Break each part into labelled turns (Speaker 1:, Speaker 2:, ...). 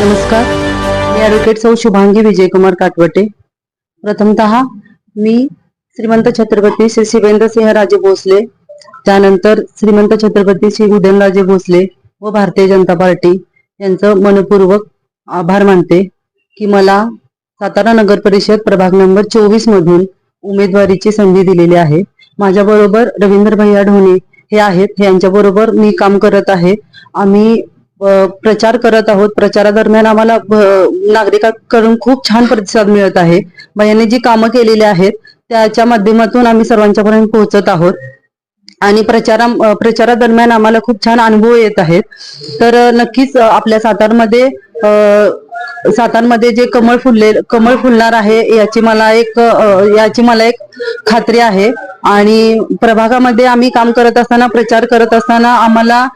Speaker 1: नमस्कार. मी ॲडव्होकेट सौ शुभांगी विजयकुमार काटवटे. प्रथमतः मी श्रीमंत छत्रपती श्री शिवेंद्र राजे भोसले त्यानंतर श्रीमंत छत्रपती श्री उदयनराजे भोसले व भारतीय जनता पार्टी यांचं मनपूर्वक आभार मानते की मला सातारा नगर परिषद प्रभाग नंबर चोवीस मधून उमेदवारीची संधी दिलेली आहे. माझ्याबरोबर रवींद्र भैया ढोणे हे आहेत. यांच्याबरोबर मी काम करत आहे. आम्ही प्रचार करत आहोत. प्रचारादरम्यान आम्हाला नागरिकांकडून खूप छान प्रतिसाद मिळत आहे. यांनी जी कामं केलेली आहेत त्याच्या माध्यमातून आम्ही सर्वांच्या पर्यंत पोहोचत आहोत. आणि प्रचारा प्रचारादरम्यान आम्हाला खूप छान अनुभव येत आहेत. तर नक्कीच आपल्या सातारमध्ये सातारमध्ये जे कमळ फुलले कमळ फुलणार आहे याची मला एक याची मला एक खात्री आहे. आणि प्रभागामध्ये आम्ही काम करत असताना प्रचार करत असताना आम्हाला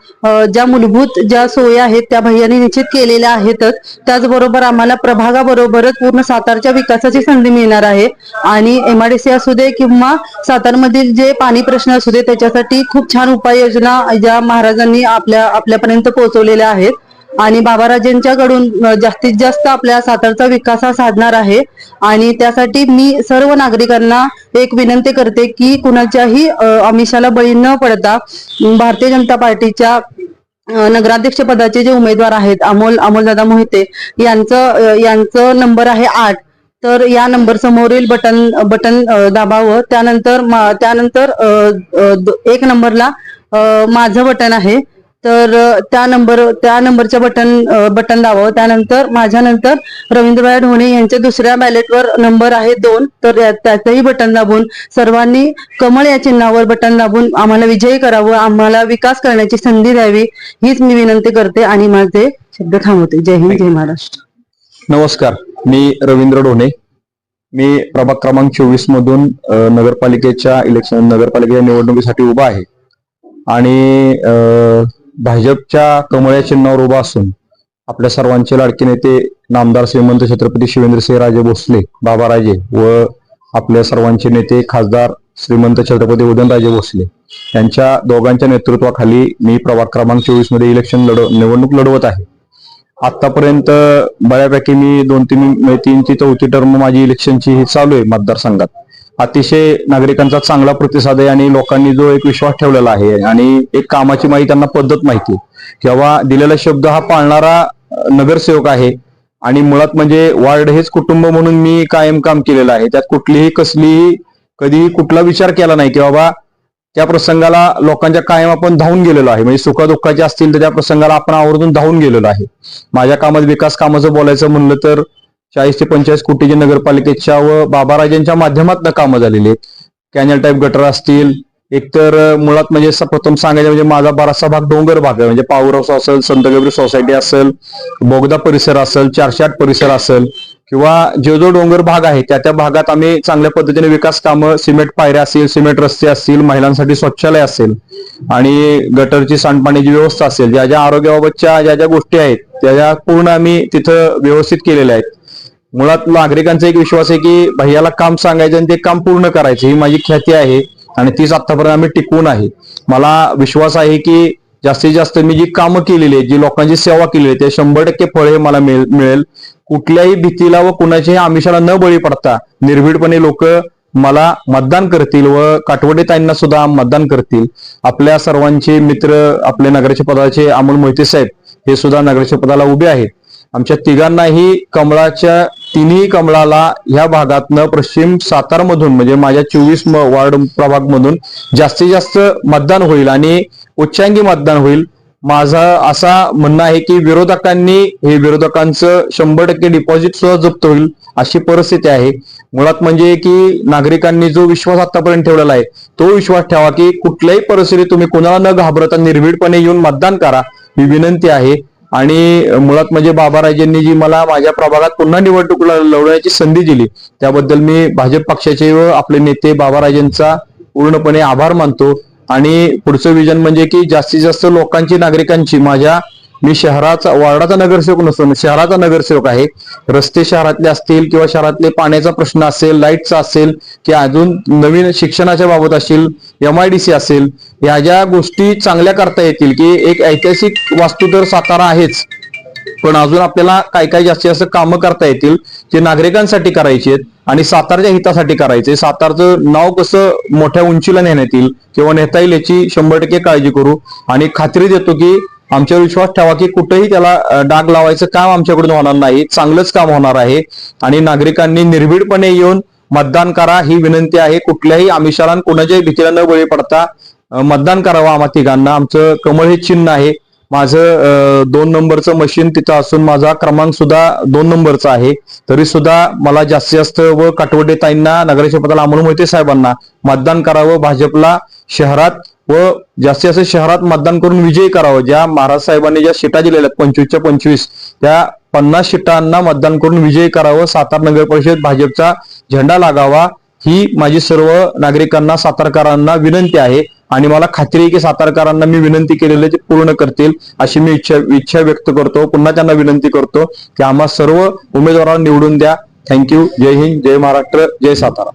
Speaker 1: ज्या मूलभूत ज्या सोयी आहेत त्या भैयानी निश्चित केलेल्या आहेतच. त्याचबरोबर आम्हाला प्रभागाबरोबरच पूर्ण सातारच्या विकासाची संधी मिळणार आहे. आणि एमआरडीसी असू दे किंवा सातारमधील जे पाणी प्रश्न असू दे त्याच्यासाठी खूप छान उपाययोजना ज्या महाराजांनी आपल्या आपल्यापर्यंत पोहोचवलेल्या आहेत. आणि बाबाराजेंच्याकडून जास्तीत जास्त आपल्या सातारचा विकास हा साधणार आहे. आणि त्यासाठी मी सर्व नागरिकांना एक विनंती करते की कुणाच्याही अमिषाला आमिषाला बळी न पडता भारतीय जनता पार्टीच्या नगराध्यक्ष पदाचे जे उमेदवार आहेत अमोल अमोलदादा मोहिते यांचं यांचं नंबर आहे आठ. तर या नंबर समोरील बटन बटन दाबावं. त्यानंतर मा- त्यानंतर एक नंबरला माझं बटन आहे. तर त्या नंबर त्या नंबरच्या बटन बटन दाबावं. त्यानंतर माझ्यानंतर रवींद्रभाई ढोणे यांच्या दुसऱ्या बॅलेटवर नंबर आहे दोन. तर त्याचंही बटन दाबून सर्वांनी कमळ या चिन्हावर बटन दाबून आम्हाला विजयी करावं आम्हाला विकास करण्याची संधी द्यावी हीच मी विनंती करते आणि माझे शब्द थांबवते. जय हिंद जय महाराष्ट्र.
Speaker 2: नमस्कार. मी रवींद्र ढोणे. मी प्रभाग क्रमांक चोवीस मधून नगरपालिकेच्या इलेक्शन नगरपालिकेच्या निवडणुकीसाठी उभा आहे. आणि भाजपच्या कमळ्या चिन्हावर उभा असून आपल्या सर्वांचे लाडके नेते नामदार श्रीमंत छत्रपती शिवेंद्रसिंह राजे भोसले बाबाराजे व आपल्या सर्वांचे नेते खासदार श्रीमंत छत्रपती उदयनराजे भोसले. यांच्या दोघांच्या नेतृत्वाखाली मी प्रभाग क्रमांक चोवीसमध्ये इलेक्शन लढव निवडणूक लढवत आहे. आतापर्यंत बऱ्यापैकी मी दोन तीन तीन ती चौथी टर्म माझी इलेक्शनची ही चालू आहे मतदारसंघात. अतिशय नागरिकांचा चांगला प्रतिसाद आहे आणि लोकांनी जो एक विश्वास ठेवलेला आहे आणि एक कामाची माहिती त्यांना पद्धत माहिती किंवा दिलेला शब्द हा पाळणारा नगरसेवक आहे आणि मुळात म्हणजे वार्ड हेच कुटुंब म्हणून मी कायम काम केलेलं आहे. त्यात कुठलीही कसलीही कधीही कुठला विचार केला नाही की बाबा त्या प्रसंगाला लोकांच्या कायम आपण धावून गेलेलो आहे. म्हणजे सुखदुःखाचे असतील तर त्या प्रसंगाला आपण आवर्जून धावून गेलेलो आहे. माझ्या कामात विकास कामाचं बोलायचं म्हणलं तर चाळीस ते पंचेचाळीस कोटीच्या नगरपालिकेच्या व बाबाराजांच्या माध्यमातून कामं झालेली आहेत. कॅनल टाईप गटर असतील एकतर मुळात म्हणजे प्रथम सांगायचं म्हणजे माझा बराचसा भाग डोंगर भाग आहे. म्हणजे पावर हाऊस असेल संत गबरी सोसायटी असेल बोगदा परिसर असेल चारशे आठ परिसर असेल किंवा जो जो डोंगर भाग आहे त्या त्या भागात आम्ही चांगल्या पद्धतीने विकास कामं सिमेंट पायऱ्या असतील सिमेंट रस्ते असतील महिलांसाठी शौचालय असेल आणि गटरची सांडपाण्याची व्यवस्था असेल ज्या ज्या आरोग्याबाबतच्या ज्या ज्या गोष्टी आहेत त्या ज्या पूर्ण आम्ही तिथं व्यवस्थित केलेल्या आहेत. मुळात नागरिकांचा एक विश्वास आहे की भैयाला काम सांगायचं आणि ते काम पूर्ण करायचं ही माझी ख्याती आहे आणि तीच आतापर्यंत आम्ही टिकवून आहे. मला विश्वास आहे की जास्तीत जास्त मी जी कामं केलेली आहे जी लोकांची सेवा केलेली आहे ते शंभर टक्के फळ हे मला मिळेल मिळेल. कुठल्याही भीतीला व कुणाच्याही आमिषाला न बळी पडता निर्भीडपणे लोक मला मतदान करतील व काटवडे ताईंना सुद्धा मतदान करतील. आपल्या सर्वांचे मित्र आपले नगराचे पदाचे अमोल मोहिते साहेब हे सुद्धा नगराच्या पदाला उभे आहेत. आमच्या तिघांनाही कमळाच्या तिन्ही कमळाला ह्या भागातनं पश्चिम सातारमधून म्हणजे माझ्या चोवीस वार्ड प्रभाग मधून जास्तीत जास्त मतदान होईल आणि उच्चांगी मतदान होईल. माझा असा म्हणणं आहे की विरोधकांनी हे विरोधकांचं शंभर टक्के डिपॉझिट सुद्धा जप्त होईल अशी परिस्थिती आहे. मुळात म्हणजे की नागरिकांनी जो विश्वास आतापर्यंत ठेवलेला आहे तो विश्वास ठेवा की कुठल्याही परिस्थितीत तुम्ही कुणाला न घाबरता निर्भीडपणे येऊन मतदान करा ही विनंती आहे. आणि मुळात म्हणजे बाबाराजेंनी जी मला माझ्या प्रभागात पुन्हा निवडणूक लढवण्याची संधी दिली त्याबद्दल मी भाजप पक्षाचे व आपले नेते बाबाराजेंचा पूर्णपणे आभार मानतो. आणि पुढचं विजन म्हणजे की जास्तीत जास्त लोकांची नागरिकांची माझ्या मी शहराचा वार्डाचा नगरसेवक नसून शहराचा नगरसेवक आहे. रस्ते शहरातले असतील किंवा शहरातले पाण्याचा प्रश्न असेल लाईटचा असेल की अजून नवीन शिक्षणाच्या बाबत असेल एम आय डी सी असेल या ज्या गोष्टी चांगल्या करता येतील की एक ऐतिहासिक वास्तू तर सातारा आहेच. पण अजून आपल्याला काय काय जास्तीत जास्त कामं करता येतील जे नागरिकांसाठी करायची आहेत आणि सातारच्या हितासाठी करायचे सातारचं नाव कसं मोठ्या उंचीला नेण्यात येईल किंवा नेता येईल याची शंभर टक्के काळजी करू. आणि खात्री देतो की आमच्यावर विश्वास ठेवा की कुठेही त्याला डाग लावायचं काम आमच्याकडून होणार नाही. चांगलंच काम होणार आहे. आणि नागरिकांनी निर्भीडपणे येऊन मतदान करा ही विनंती आहे. कुठल्याही आमिषाला कोणाच्याही भीतीला न बळी पडता मतदान करावं आम्हा तिघांना. आमचं कमळ हे चिन्ह आहे. माझं दोन नंबरचं मशीन तिथं असून माझा क्रमांक सुद्धा दोन नंबरचा आहे. तरी सुद्धा मला जास्तीत जास्त व काटवडे ताईंना नगराध्यक्ष पदाला अमोल मोहिते साहेबांना मतदान करावं. भाजपला शहरात व जास्तीत जास्त शहरात मतदान करून विजयी करावं. ज्या महाराज साहेबांनी ज्या शिटा दिलेल्या आहेत पंचवीसच्या पंचवीस त्या पन्नास शिटांना मतदान करून विजयी करावं. सातारा नगर परिषद भाजपचा झेंडा लागावा ही माझी सर्व नागरिकांना सातारकरांना विनंती आहे. आणि मला खात्री आहे की सातारकरांना मी विनंती केलेली ते पूर्ण करतील अशी मी इच्छा इच्छा व्यक्त करतो. पुन्हा त्यांना विनंती करतो की आम्हा सर्व उमेदवारांना निवडून द्या. थँक्यू जय हिंद जय महाराष्ट्र जय सातारा.